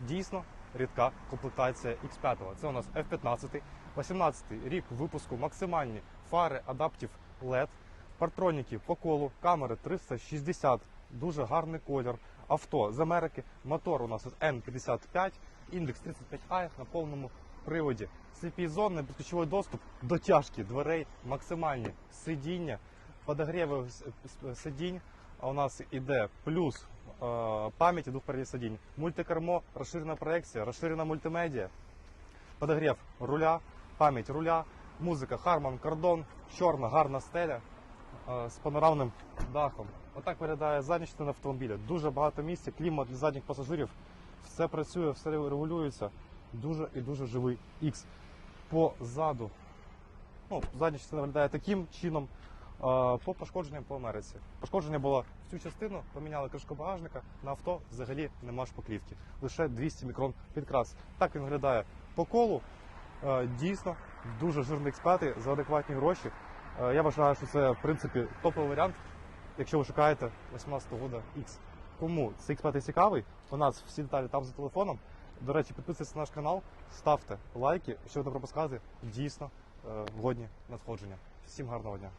дійсно рідка комплектація X5. Це у нас F15, 18 рік випуску, максимальні фари Adaptive LED, партроніки по колу, камери 360, дуже гарний колір. Авто з Америки, мотор у нас N55, індекс 35i на повному приводі. CP-зонний безключовий доступ до тяжки дверей, максимальні сидіння, подогріви с- сидінь. У нас іде плюс е, пам'яті двох передніх сидінь, мультикермо, розширена проекція, розширена мультимедіа, подогрів руля, пам'ять руля, музика Harman Kardon, чорна гарна стеля е, з панорамним дахом. Отак виглядає задня частина автомобіля. Дуже багато місця, клімат для задніх пасажирів. Все працює, все регулюється. Дуже і дуже живий X. Позаду. Ну, задня частина виглядає таким чином. По пошкодженням по Америці. Пошкодження було в цю частину, поміняли кришку багажника, на авто взагалі нема шпаклівки. Лише 200 мікрон підкрас. Так він виглядає по колу. Е, Дійсно, дуже жирний X5 за адекватні гроші. Е, Я вважаю, що це в принципі топовий варіант, якщо ви шукаєте 18-го года X. Кому цей X5 цікавий, у нас всі деталі там за телефоном. До речі, підписуйтесь на наш канал, ставте лайки, що ви не пропускати. Дійсно е, годні надходження. Всім гарного дня.